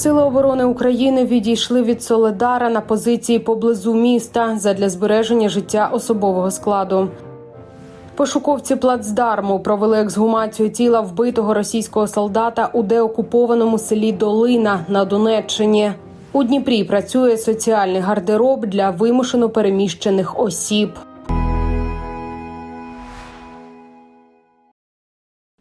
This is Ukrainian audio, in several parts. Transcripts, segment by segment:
Сили оборони України відійшли від Соледара на позиції поблизу міста задля збереження життя особового складу. Пошуковці плацдарму провели ексгумацію тіла вбитого російського солдата у деокупованому селі Долина на Донеччині. У Дніпрі працює соціальний гардероб для вимушено переміщених осіб.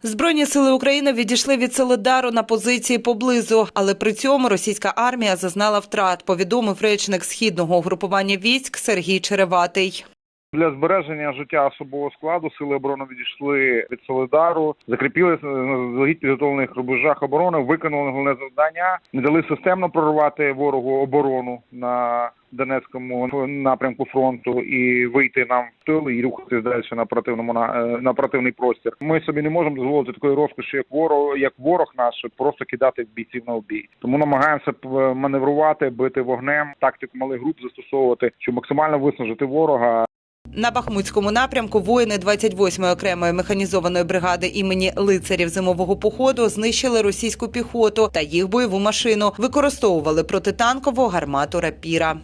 Збройні сили України відійшли від Солидару на позиції поблизу, але при цьому російська армія зазнала втрат. Повідомив речник східного угрупування військ Сергій Череватий. Для збереження життя особового складу сили оборони відійшли від Солидару, закріпилися на заздалегідь підготовлених рубежах оборони, виконали головне завдання, не дали системно прорвати ворогу оборону на Донецькому напрямку фронту і вийти нам в тил і рухатись далі на противному на, е, на противний простір. Ми собі не можемо дозволити такої розкоші, як ворог, як ворог наш, просто кидати бійців на обій. Тому намагаємося маневрувати, бити вогнем, тактику малих груп застосовувати, щоб максимально виснажити ворога. На Бахмутському напрямку воїни 28-ї окремої механізованої бригади імені лицарів зимового походу знищили російську піхоту та їх бойову машину. Використовували протитанкову гармату рапіра.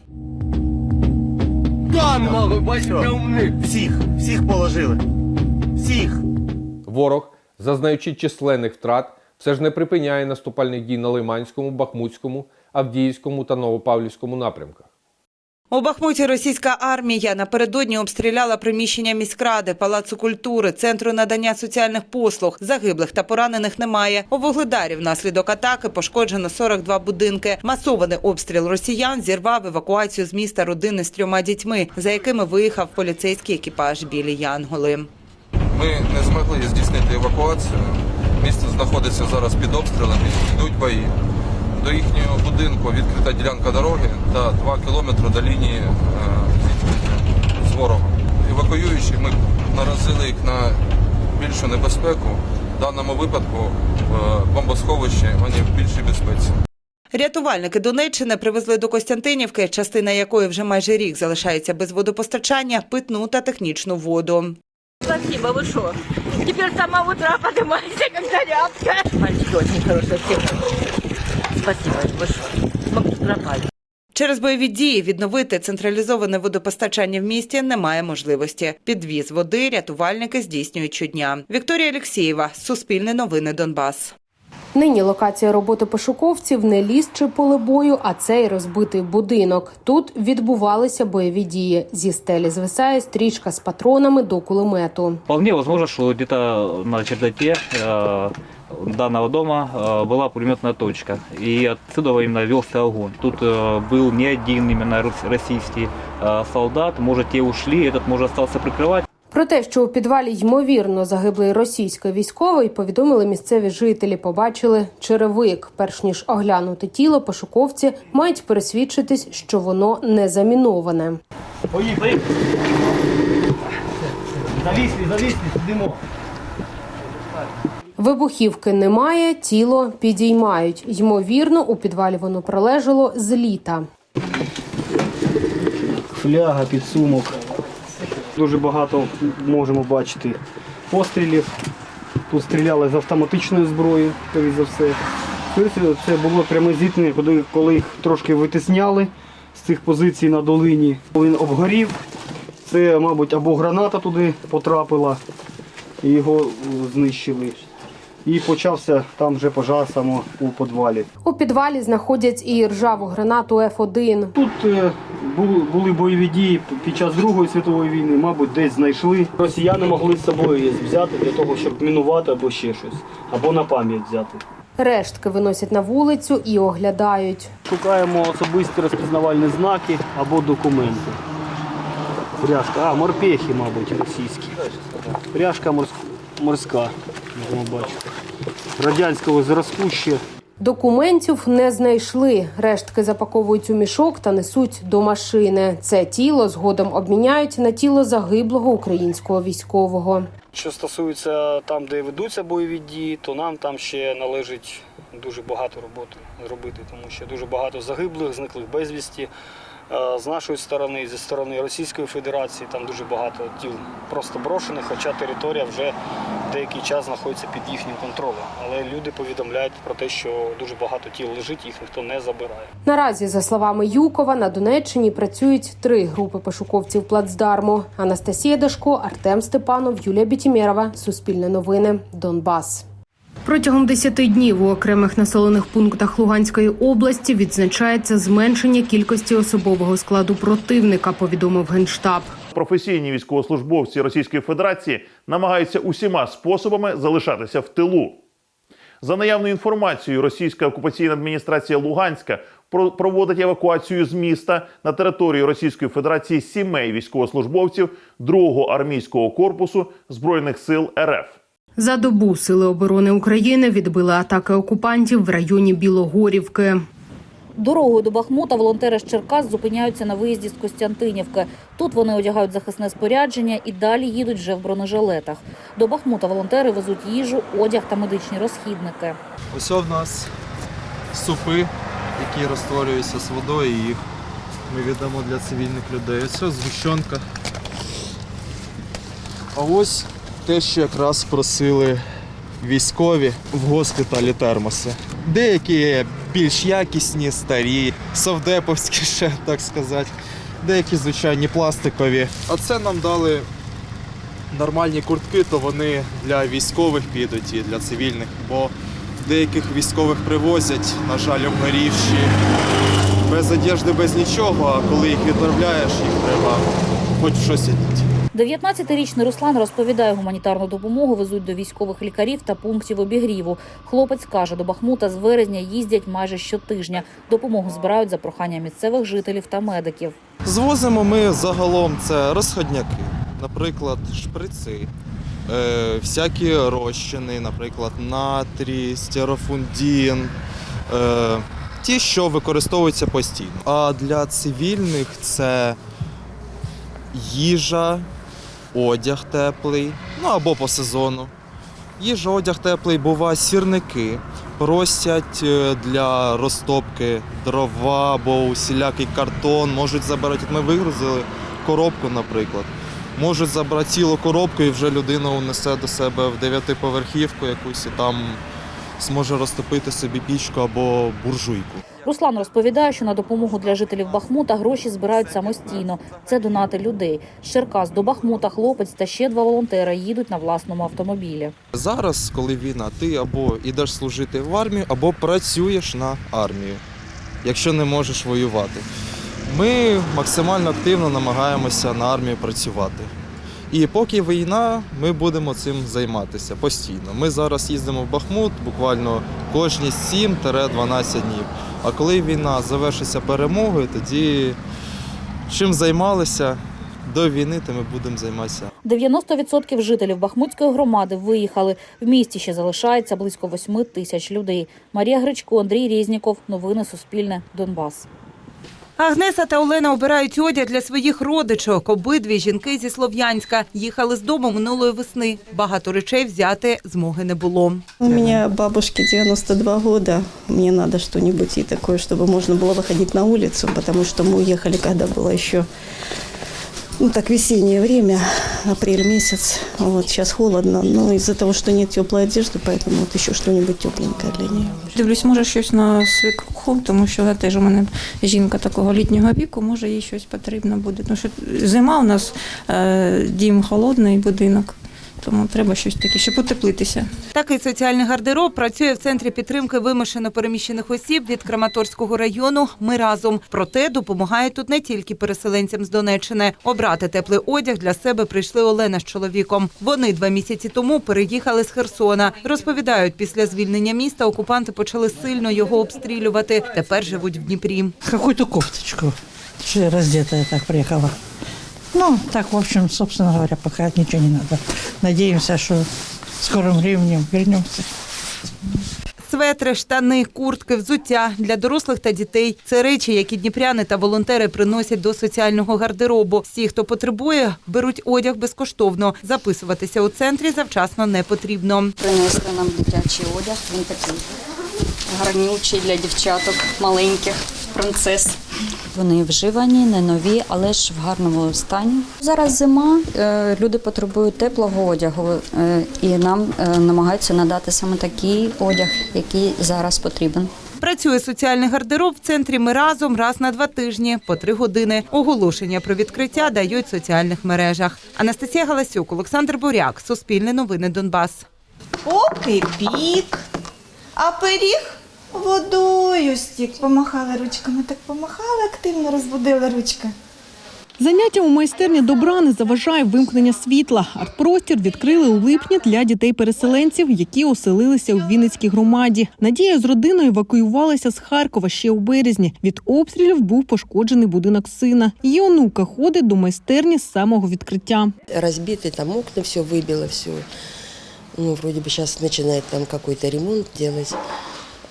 Всіх, всіх положили. Всіх. Ворог, зазнаючи численних втрат, все ж не припиняє наступальних дій на Лиманському, Бахмутському, Авдіївському та Новопавлівському напрямках. У Бахмуті російська армія напередодні обстріляла приміщення міськради, палацу культури, центру надання соціальних послуг. Загиблих та поранених немає. У Вугледарі внаслідок атаки пошкоджено 42 будинки. Масований обстріл росіян зірвав евакуацію з міста родини з трьома дітьми, за якими виїхав поліцейський екіпаж білі Янголи. Ми не змогли здійснити евакуацію. Місто знаходиться зараз під обстрілами, йдуть бої. До їхнього будинку відкрита ділянка дороги та 2 кілометри до лінії е, з ворогом. Евакуюючи, ми наразили їх на більшу небезпеку. В даному випадку в бомбосховищі вони в більшій безпеці. Рятувальники Донеччини привезли до Костянтинівки, частина якої вже майже рік залишається без водопостачання, питну та технічну воду. Спасибо, вы что? Теперь с самого утра зарядка. Мальчики очень хорошие, все хорошие. Спасибо, вы что? Мы бы тут пропали. Через бойові дії відновити централізоване водопостачання в місті немає можливості. Підвіз води рятувальники здійснюють щодня. Вікторія Олексєєва, Суспільне новини Донбас. Нині локація роботи пошуковців не ліс чи поле бою, а цей розбитий будинок. Тут відбувалися бойові дії. Зі стелі звисає стрічка з патронами до кулемету. Вполне возможно, что где-то на чердаке э, данного дома э, была пулеметная точка. И отсюда именно велся огонь. Тут э, был не один именно рус- российский э, солдат. Может, те ушли, этот, может, остался прикрывать. Про те, що у підвалі ймовірно загиблий російський військовий, повідомили місцеві жителі. Побачили черевик. Перш ніж оглянути тіло, пошуковці мають пересвідчитись, що воно не заміноване. Поїхали. Завісли, завісли, сидимо. Вибухівки немає, тіло підіймають. Ймовірно, у підвалі воно пролежало з літа. Фляга, підсумок. Дуже багато можемо бачити пострілів. Тут стріляли з автоматичної зброї, скоріш за все. Це було пряме зіткнення, коли, коли їх трошки витисняли з цих позицій на долині. Він обгорів. Це, мабуть, або граната туди потрапила, і його е, знищили. І почався там вже пожар саме у підвалі. У підвалі знаходять і ржаву гранату Ф1. Тут е, були, були бойові дії під час Другої світової війни, мабуть, десь знайшли. Росіяни могли з собою її взяти для того, щоб мінувати або ще щось, або на пам'ять взяти. Рештки виносять на вулицю і оглядають. Шукаємо особисті розпізнавальні знаки або документи. Пряжка, а, морпехи, мабуть, російські. Пряжка морська, можемо бачити. Радянського зразку ще. Документів не знайшли. Рештки запаковують у мішок та несуть до машини. Це тіло згодом обміняють на тіло загиблого українського військового. Що стосується там, де ведуться бойові дії, то нам там ще належить дуже багато роботи зробити, тому що дуже багато загиблих, зниклих безвісті. Е, З нашої сторони, зі сторони Російської Федерації, там дуже багато тіл просто брошених, хоча територія вже деякий час знаходиться під їхнім контролем. Але люди повідомляють про те, що дуже багато тіл лежить, їх ніхто не забирає. Наразі, за словами Юкова, на Донеччині працюють три групи пошуковців плацдарму: Анастасія Дашко, Артем Степанов, Юлія Бітімєрова. Суспільне новини. Донбас. Протягом 10 днів у окремих населених пунктах Луганської області відзначається зменшення кількості особового складу противника. Повідомив генштаб. Професійні військовослужбовці Російської Федерації намагаються усіма способами залишатися в тилу. За наявною інформацією, російська окупаційна адміністрація Луганська проводить евакуацію з міста на територію Російської Федерації сімей військовослужбовців 2-го армійського корпусу збройних сил РФ. За добу сили оборони України відбили атаки окупантів в районі Білогорівки. Дорогою до Бахмута волонтери з Черкас зупиняються на виїзді з Костянтинівки. Тут вони одягають захисне спорядження і далі їдуть вже в бронежилетах. До Бахмута волонтери везуть їжу, одяг та медичні розхідники. Ось в нас супи, які розтворюються з водою, і їх ми віддамо для цивільних людей. Ось ось згущенка. А ось те, що якраз просили військові в госпіталі термоси. Деякі більш якісні, старі, совдеповські ще, так сказати. Деякі звичайні пластикові. А це нам дали нормальні куртки, то вони для військових підуть і для цивільних, бо деяких військових привозять, на жаль, обгорівші, без одежди, без нічого, а коли їх відправляєш, їх треба хоч щось одіти. 19-річний Руслан розповідає, гуманітарну допомогу везуть до військових лікарів та пунктів обігріву. Хлопець каже, до Бахмута з вересня їздять майже щотижня. Допомогу збирають за прохання місцевих жителів та медиків. Звозимо ми загалом це розходняки, наприклад, шприци, е, всякі розчини, наприклад, натрій, стерофундін, е, ті, що використовуються постійно. А для цивільних це їжа, одяг теплий, ну або по сезону. Їжа, одяг теплий, бува сірники. Просять е, для розтопки дрова або усілякий картон, можуть забирати. От Ми вигрузили коробку, наприклад. Можуть забрати цілу коробку і вже людина унесе до себе в дев'ятиповерхівку якусь і там зможе розтопити собі пічку або буржуйку. Руслан розповідає, що на допомогу для жителів Бахмута гроші збирають самостійно. Це донати людей. З Черкас до Бахмута хлопець та ще два волонтери їдуть на власному автомобілі. Зараз, коли війна, ти або йдеш служити в армію, або працюєш на армію, якщо не можеш воювати. Ми максимально активно намагаємося на армію працювати. І поки війна, ми будемо цим займатися постійно. Ми зараз їздимо в Бахмут буквально кожні 7-12 днів. А коли війна завершиться перемогою, тоді чим займалися до війни, то ми будемо займатися 90% жителів Бахмутської громади виїхали. В місті ще залишається близько 8 тисяч людей. Марія Гречко, Андрій Резніков. Новини Суспільне. Донбас. Агнеса та Олена обирають одяг для своїх родичок. Обидві жінки зі Слов'янська їхали з дому минулої весни. Багато речей взяти змоги не було. У меня бабушке 92 года. Мне надо что-нибудь и такое, чтобы можно было выходить на улицу, потому что мы уехали, когда было еще ну так весеннее время, апрель месяц. Вот сейчас холодно, но из-за того, что нет теплой одежды, поэтому вот еще что-нибудь тепленькое для нее. Дивлюсь, може щось на свекруху, тому що теж у мене жінка такого літнього віку, може їй щось потрібно буде. Тому що зима у нас е, дім холодний, будинок, тому треба щось таке, щоб утеплитися. Такий соціальний гардероб працює в центрі підтримки вимушено переміщених осіб від Краматорського району. Ми разом. Проте допомагають тут не тільки переселенцям з Донеччини. Обрати теплий одяг для себе прийшли Олена з чоловіком. Вони два місяці тому переїхали з Херсона. Розповідають, після звільнення міста окупанти почали сильно його обстрілювати. Тепер живуть в Дніпрі. Какую-то кофточку. Раздетая так приехала. Ну, так, в общем, собственно говоря, пока ничего не надо. Надеемся, что в скором времени вернемся. Светри, штани, куртки, взуття для дорослих та дітей це речі, які дніпряни та волонтери приносять до соціального гардеробу. Всі, хто потребує, беруть одяг безкоштовно. Записуватися у центрі завчасно не потрібно. Принесли нам дитячий одяг. Він такий гарнючий для дівчаток маленьких, принцес. Вони вживані, не нові, але ж в гарному стані. Зараз зима, е, люди потребують теплого одягу, е, і нам е, намагаються надати саме такий одяг, який зараз потрібен. Працює соціальний гардероб в центрі «Ми разом» раз на два тижні по три години. Оголошення про відкриття дають в соціальних мережах. Анастасія Галасюк, Олександр Буряк, Суспільне новини Донбас. Поки пік, а пиріг водою стік. Помахали ручками, так помахали активно, розбудили ручки. Заняття у майстерні добра не заважає вимкнення світла. Артпростір відкрили у липні для дітей-переселенців, які оселилися у Вінницькій громаді. Надія з родиною евакуювалася з Харкова ще у березні. Від обстрілів був пошкоджений будинок сина. Її онука ходить до майстерні з самого відкриття. разбиты, там окна все выбило, все. Ну, вроде бы сейчас начинает там какой-то ремонт делать.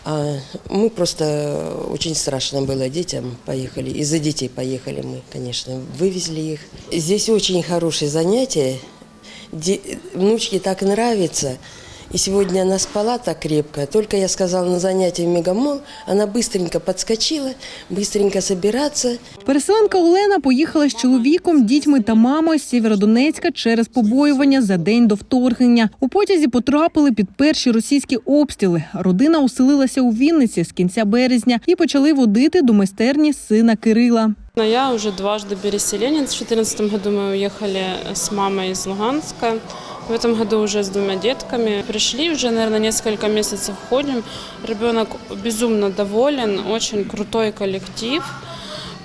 А мы просто очень страшно было детям поехали. Из-за детей поехали мы, конечно, вывезли их. Здесь очень хорошее занятие. Де- внучке так нравится. И сегодня она спала так крепко. Только я сказала на занятии в Мегамол, она быстренько подскочила, быстренько собираться. Переселенка Олена поїхала з чоловіком, дітьми та мамою з Сєвєродонецька через побоювання за день до вторгнення. У потязі потрапили під перші російські обстріли. Родина оселилася у Вінниці з кінця березня і почали водити до майстерні сина Кирила. Я уже дважды переселенец. В 2014 году мы уехали с мамой из Луганска. В этом году уже с двумя детками. Пришли уже, наверное, несколько месяцев ходим. Ребенок безумно доволен, очень крутой коллектив.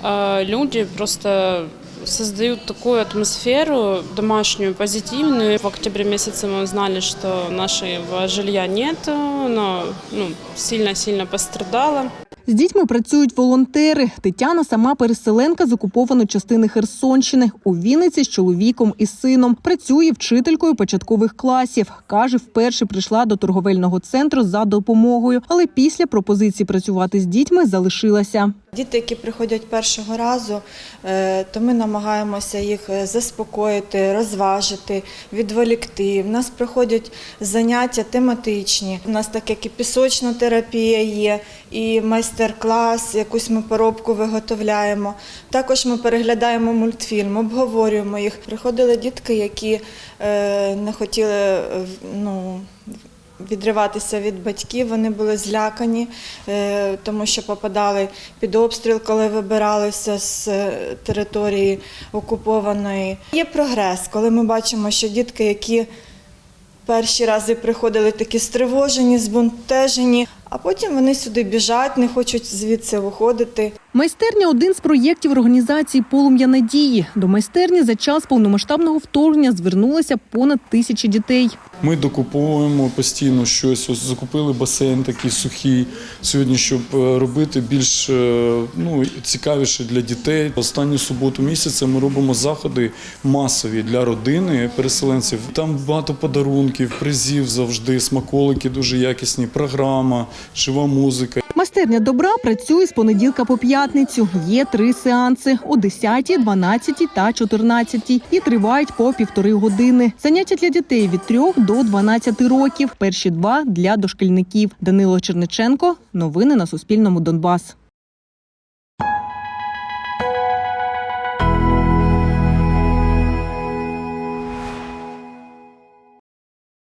Люди просто создают такую атмосферу домашнюю, позитивную. В октябре месяце мы узнали, что нашего жилья нет, но ну, сильно-сильно пострадало. З дітьми працюють волонтери. Тетяна сама переселенка з окупованої частини Херсонщини. У Вінниці з чоловіком і сином. Працює вчителькою початкових класів. Каже, вперше прийшла до торговельного центру за допомогою, але після пропозиції працювати з дітьми залишилася. Діти, які приходять першого разу, е, то ми намагаємося їх е, заспокоїти, розважити, відволікти. В нас проходять заняття тематичні. У нас так як і пісочна терапія є, і майстер-клас, якусь ми поробку виготовляємо. Також ми переглядаємо мультфільм, обговорюємо їх. Приходили дітки, які е, не хотіли е, ну, відриватися від батьків. Вони були злякані, е, тому що попадали під обстріл, коли вибиралися з території окупованої. Є прогрес, коли ми бачимо, що дітки, які перші рази приходили такі стривожені, збунтежені, а потім вони сюди біжать, не хочуть звідси виходити. Майстерня один з проєктів організації Полум'я надії. До майстерні за час повномасштабного вторгнення звернулося понад тисячі дітей. Ми докуповуємо постійно щось. Ось закупили басейн такий сухий сьогодні, щоб е, робити більш е, ну, цікавіше для дітей. Останню суботу місяця ми робимо заходи масові для родини переселенців. Там багато подарунків, призів завжди, смаколики дуже якісні, програма, жива музика. Майстерня добра працює з понеділка по п'ятницю. Є три сеанси о 10, 12 та 14 і тривають по півтори години. Заняття для дітей від 3 до 12 років. Перші два для дошкільників. Данило Черниченко. Новини на Суспільному. Донбас.